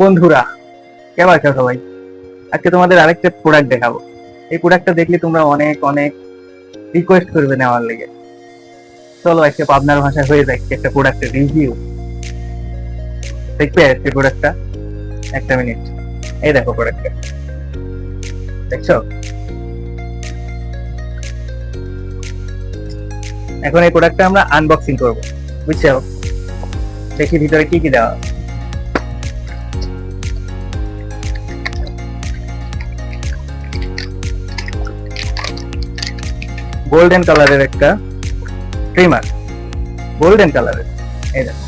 বন্ধুরা, কেমন আছো সবাই? আজকে তোমাদের আরেকটা প্রোডাক্ট দেখাবো। এই প্রোডাক্টটা দেখলে তোমরা অনেক অনেক রিকোয়েস্ট করবে নেওয়ার লেগে। চলো আজকে পাবনার ভাষায় হয়ে যাচ্ছে একটা প্রোডাক্টের রিভিউ দেখবে আজকে প্রোডাক্টটা একটা মিনিট এই দেখো প্রোডাক্টটা দেখছ? এখন এই প্রোডাক্টটা আমরা আনবক্সিং করব। বুঝছ? দেখি ভিতরে কি কি দেওয়া গোল্ডেন কালারের একটা ট্রিমার গোল্ডেন কালারের এই দেখো।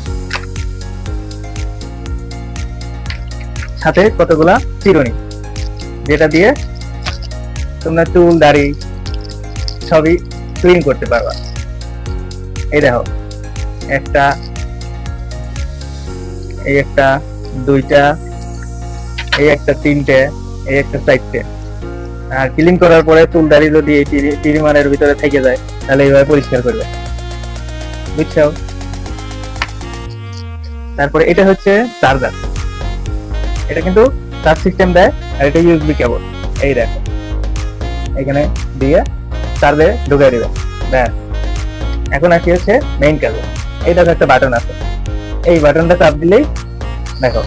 সাথে কতগুলা চিরুনি। যেটা দিয়ে তোমরা চুল, দাড়ি সবই ক্লিন করতে পারবা। এই দেখো, একটা, এই একটা, দুইটা, এই একটা তিনটে, এই একটা চারটে। আর ক্লিন করার পরে চুল দাড়ি যদি এই টিরিমানের ভিতরে থেকে যায়, তাহলে এইভাবে পরিষ্কার করবে। বুঝছ? তারপরে এটা হচ্ছে চার্জার এটা কিন্তু চার্জ সিস্টেম দেয় আর এটা ইউএসবি কেবল এই দেখো। এখানে দিয়ে চার্জে ঢুকিয়ে দিবে। ব্যাস। এখন আসি হচ্ছে মেইন কেবল এই দেখো একটা বাটন আছে। এই বাটনটা চাপ দিলেই দেখো।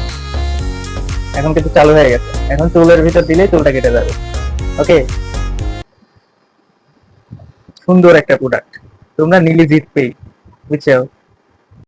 এখন কিন্তু চালু হয়ে গেছে। এখন চুলের ভিতর দিলেই চুলটা কেটে যাবে। ওকে সুন্দর একটা প্রোডাক্ট তোমরা নিলে জিতবেই বুঝছ?